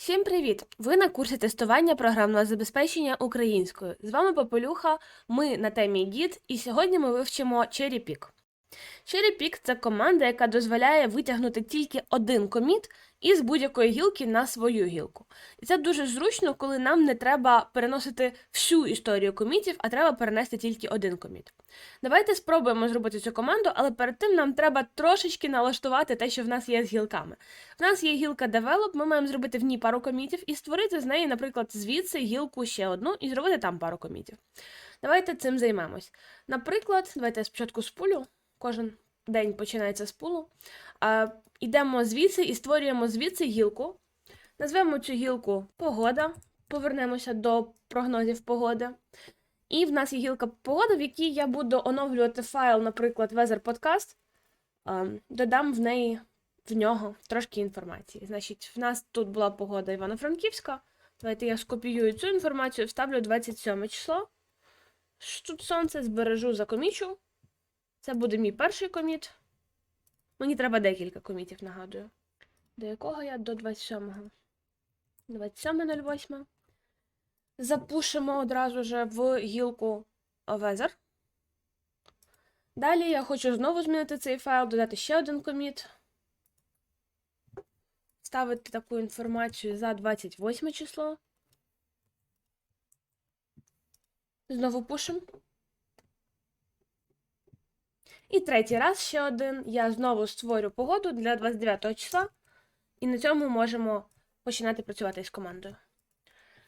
Всім привіт! Ви на курсі тестування програмного забезпечення українською. З вами Попелюха, ми на темі гід, і сьогодні ми вивчимо Cherry. Pick – це команда, яка дозволяє витягнути тільки один коміт із будь-якої гілки на свою гілку. І це дуже зручно, коли нам не треба переносити всю історію комітів, а треба перенести тільки один коміт. Давайте спробуємо зробити цю команду, але перед тим нам треба трошечки налаштувати те, що в нас є з гілками. В нас є гілка Develop, ми маємо зробити в ній пару комітів і створити з неї, наприклад, звідси гілку ще одну і зробити там пару комітів. Давайте цим займемось. Наприклад, давайте спочатку спулю. Кожен день починається з пулу. Йдемо звідси і створюємо звідси гілку. Назвемо цю гілку Погода. Повернемося до прогнозів погоди. І в нас є гілка погода, в якій я буду оновлювати файл, наприклад, Weather Podcast. Додам в неї в нього трошки інформації. Значить, в нас тут була погода Івано-Франківська. Давайте я скопіюю цю інформацію, вставлю 27 число. Тут сонце збережу, закомічу. Це буде мій перший коміт. Мені треба декілька комітів, нагадую. До якого я до 27-го. 27.08. Запушимо одразу же в гілку Weather. Далі я хочу знову змінити цей файл, додати ще один коміт. Ставити таку інформацію за 28 число. Знову пушимо. І третій раз ще один. Я знову створю погоду для 29 числа, і на цьому можемо починати працювати з командою.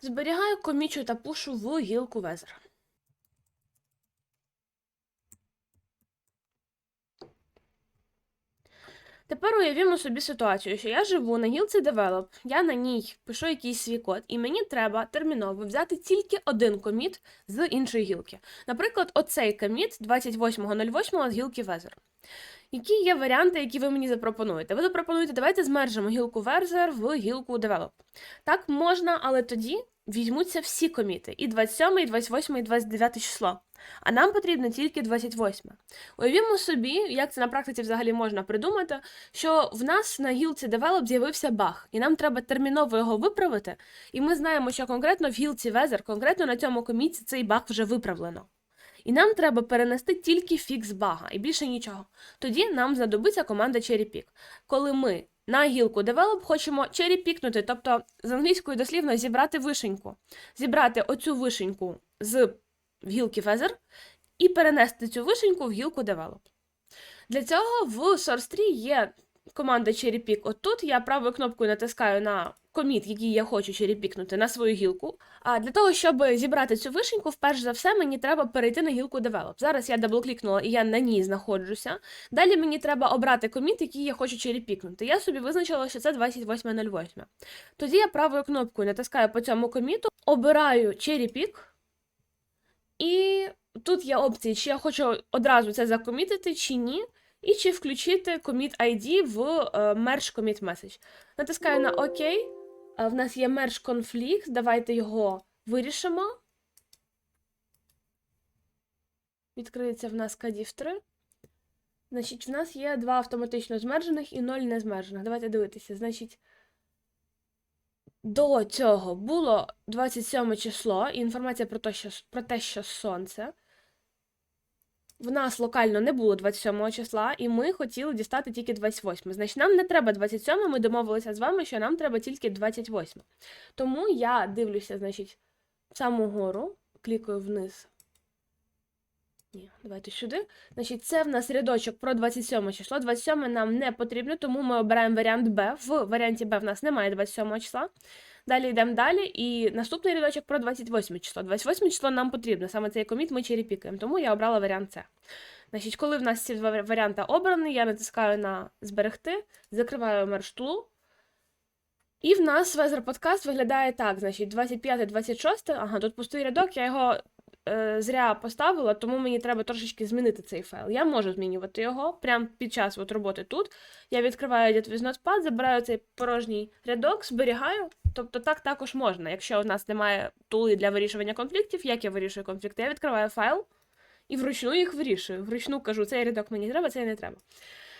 Зберігаю, комічу та пушу в гілку Weather. Тепер уявімо собі ситуацію, що я живу на гілці Develop, я на ній пишу якийсь свій код, і мені треба терміново взяти тільки один коміт з іншої гілки. Наприклад, оцей коміт 28.08 з гілки Weather. Які є варіанти, які ви мені запропонуєте? Ви запропонуєте, давайте змержимо гілку Weather в гілку Develop. Так можна, але тоді візьмуться всі коміти: і 27, і 28, і 29 число. А нам потрібно тільки 28. Уявімо собі, як це на практиці взагалі можна придумати, що в нас на гілці Develop з'явився баг, і нам треба терміново його виправити. І ми знаємо, що конкретно в гілці Weather, конкретно на цьому коміті цей баг вже виправлено. І нам треба перенести тільки фікс бага і більше нічого. Тоді нам знадобиться команда Cherry Коли ми на гілку Develop хочемо cherry-пікнути, тобто з англійською дослівно зібрати вишеньку, зібрати оцю вишеньку з гілки Feather і перенести цю вишеньку в гілку Develop. Для цього в SourceTree є команда cherry-pick. От тут я правою кнопкою натискаю на коміт, який я хочу черепікнути на свою гілку. А для того, щоб зібрати цю вишеньку, вперше за все, мені треба перейти на гілку Develop. Зараз я даблклікнула і я на ній знаходжуся. Далі мені треба обрати коміт, який я хочу черепікнути. Я собі визначила, що це 28.08. Тоді я правою кнопкою натискаю по цьому коміту, обираю черепік. І тут є опції, чи я хочу одразу це закомітити, чи ні. І чи включити commit ID в uh, merge commit message. Натискаю на ОК. В нас є merge конфлікт. Давайте його вирішимо. Відкриється в нас кадів 3. Значить, в нас є два автоматично змержених і 0 незмержених. Давайте дивитися. Значить, до цього було 27 число, і інформація про те, що, про те, що сонце. В нас локально не було 27 числа, і ми хотіли дістати тільки 28. Значить, нам не треба 27, ми домовилися з вами, що нам треба тільки 28. Тому я дивлюся, значить, саму гору, клікаю вниз. Ні, давайте сюди. Значить, це в нас рядочок про 27 число. 27 нам не потрібно, тому ми обираємо варіант Б. В варіанті Б в нас немає 27 числа. Далі йдемо далі, і наступний рядочок про 28 число. 28 число нам потрібно, саме цей коміт ми черепікаємо, тому я обрала варіант С. Значить, коли в нас ці два варіанти обрані, я натискаю на зберегти, закриваю мерштулу. І в нас Weather Podcast виглядає так: значить, 25-26, ага, тут пустий рядок, я його е, зря поставила, тому мені треба трошечки змінити цей файл. Я можу змінювати його прямо під час от роботи тут. Я відкриваю Edit Notepad, забираю цей порожній рядок, зберігаю. Тобто так також можна. Якщо у нас немає тули для вирішування конфліктів, як я вирішую конфлікти, я відкриваю файл і вручну їх вирішую. Вручну кажу, цей рядок мені треба, цей не треба.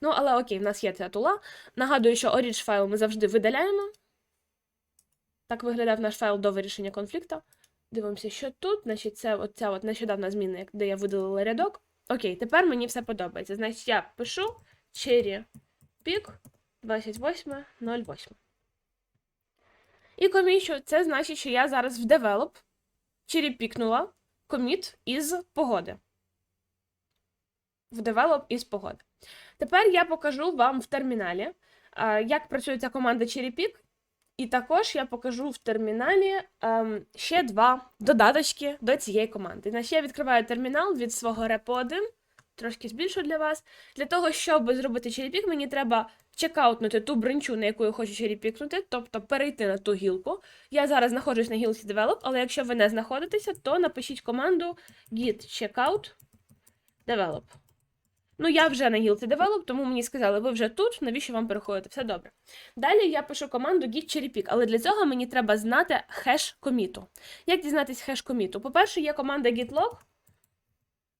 Ну, але окей, в нас є ця тула. Нагадую, що Origin файл ми завжди видаляємо. Так виглядав наш файл до вирішення конфлікту. Дивимося, що тут. Значить, це оця от нещодавна зміна, де я видалила рядок. Окей, тепер мені все подобається. Значить, я пишу cherry pick 28.08. І комічу, це значить, що я зараз в develop черепікнула коміт із погоди. В develop із погоди. Тепер я покажу вам в терміналі, як працює ця команда Cherry і також я покажу в терміналі ем, ще два додаточки до цієї команди. Значить, я відкриваю термінал від свого репо 1, трошки збільшу для вас. Для того, щоб зробити черепік, мені треба чекаутнути ту бренчу, на яку я хочу черепікнути, тобто перейти на ту гілку. Я зараз знаходжусь на гілці Develop, але якщо ви не знаходитеся, то напишіть команду git checkout develop. Ну, я вже на гілці Develop, тому мені сказали, ви вже тут, навіщо вам переходити? Все добре. Далі я пишу команду git cherrypick, але для цього мені треба знати хеш коміту. Як дізнатись хеш коміту? По-перше, є команда gitlog.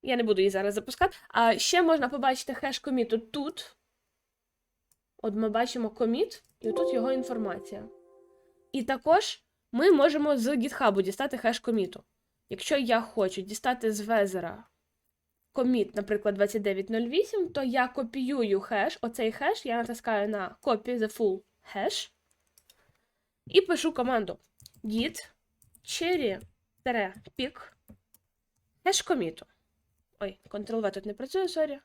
Я не буду її зараз запускати. А ще можна побачити хеш коміту тут. От ми бачимо коміт, і тут його інформація. І також ми можемо з GitHub дістати хеш коміту. Якщо я хочу дістати з везера коміт, наприклад, 2908, то я копіюю хеш, оцей хеш, я натискаю на copy the full hash і пишу команду git cherry-pick хеш коміту. Ой, Ctrl-V тут не працює, сорі.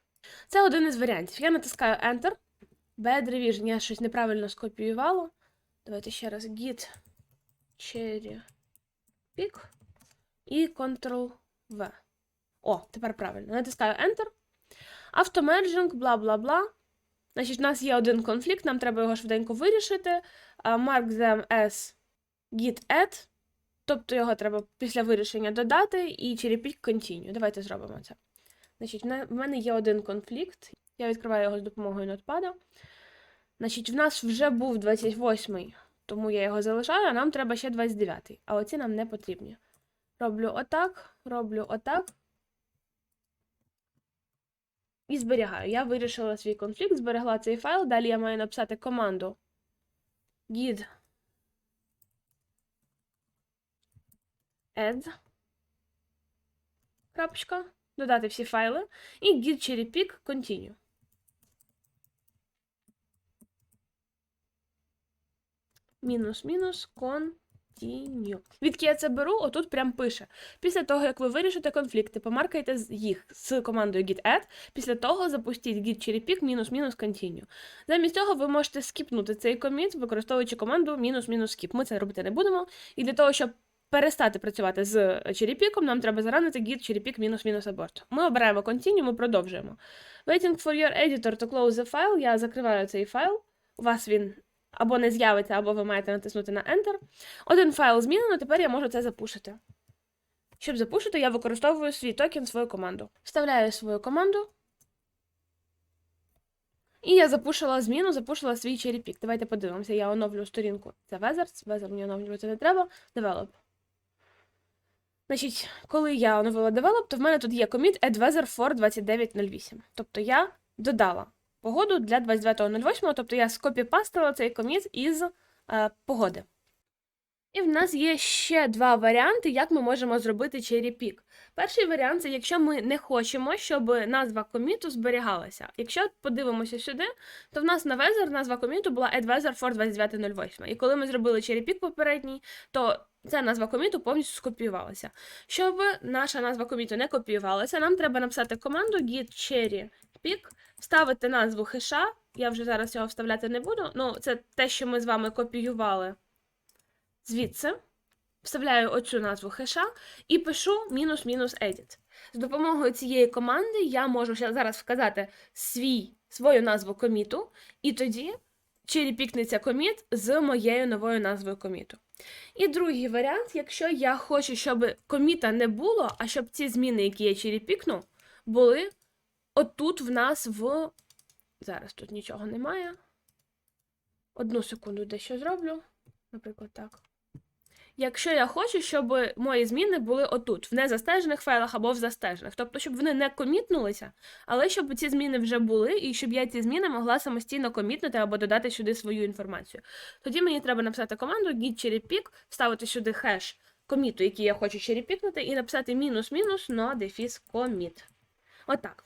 Це один із варіантів. Я натискаю Enter. Bad revision, я щось неправильно скопіювала. Давайте ще раз git cherry pick і Ctrl-V. О, тепер правильно. Натискаю Enter. Автомерджинг, бла бла бла. Значить, у нас є один конфлікт, нам треба його швиденько вирішити. Mark them as git add. Тобто його треба після вирішення додати і черепіть continue. Давайте зробимо це. Значить, в мене є один конфлікт. Я відкриваю його з допомогою нотпада. Значить, в нас вже був 28-й, тому я його залишаю, а нам треба ще 29-й. А оці нам не потрібні. Роблю отак, роблю отак. І зберігаю. Я вирішила свій конфлікт, зберегла цей файл. Далі я маю написати команду git add. Крапочка. Додати всі файли. І git cherrypick continue. Мінус-мінус continue. Відки я це беру, отут прям пише. Після того, як ви вирішите конфлікти, помаркайте їх з командою git add, після того запустіть git cherrypick мінус-мінус continue. Замість цього ви можете скіпнути цей коміт, використовуючи команду мінус-мінус skip. Ми це робити не будемо. І для того, щоб перестати працювати з черепіком, нам треба заранити git cherrypick мінус-мінус abort. Ми обираємо continue, ми продовжуємо. Waiting for your editor to close the file. Я закриваю цей файл. У вас він або не з'явиться, або ви маєте натиснути на Enter. Один файл змінено, тепер я можу це запушити. Щоб запушити, я використовую свій токен, свою команду. Вставляю свою команду. І я запушила зміну, запушила свій черепік. Давайте подивимося. Я оновлю сторінку. Це Wezers. Weather мені оновлювати не треба. Develop. Значить, коли я оновила Develop, то в мене тут є commit add weather for 2908. Тобто я додала погоду для 29.08, тобто я скопіпастила цей коміт із е, погоди. І в нас є ще два варіанти, як ми можемо зробити cherry-pick. Перший варіант це якщо ми не хочемо, щоб назва коміту зберігалася. Якщо подивимося сюди, то в нас на Weather назва коміту була AddWeather for 29.08. І коли ми зробили cherry-pick попередній, то ця назва коміту повністю скопіювалася. Щоб наша назва коміту не копіювалася, нам треба написати команду git cherry-pick, вставити назву хеша. Я вже зараз його вставляти не буду. Ну, це те, що ми з вами копіювали звідси. Вставляю оцю назву хеша і пишу мінус-мінус edit. З допомогою цієї команди я можу зараз вказати свій, свою назву коміту, і тоді черепікнеться коміт з моєю новою назвою коміту. І другий варіант, якщо я хочу, щоб коміта не було, а щоб ці зміни, які я черепікну, були отут в нас в. Зараз тут нічого немає. Одну секунду дещо зроблю. Наприклад, так. Якщо я хочу, щоб мої зміни були отут, в незастежених файлах або в застежених. Тобто, щоб вони не комітнулися, але щоб ці зміни вже були, і щоб я ці зміни могла самостійно комітнути або додати сюди свою інформацію. Тоді мені треба написати команду git cherrypick, вставити сюди хеш коміту, який я хочу черепікнути, і написати мінус-мінус на дефіс коміт. Отак.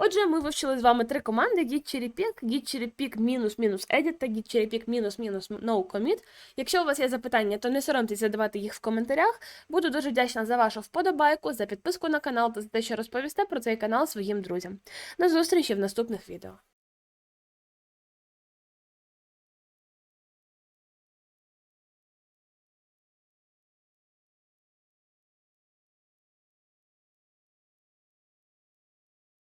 Отже, ми вивчили з вами три команди: git черепік, git черепік мінус мінус edit та git черепік мінус мінус no commit. Якщо у вас є запитання, то не соромтесь задавати їх в коментарях. Буду дуже вдячна за вашу вподобайку, за підписку на канал та за те, що розповісте про цей канал своїм друзям. До зустрічі в наступних відео.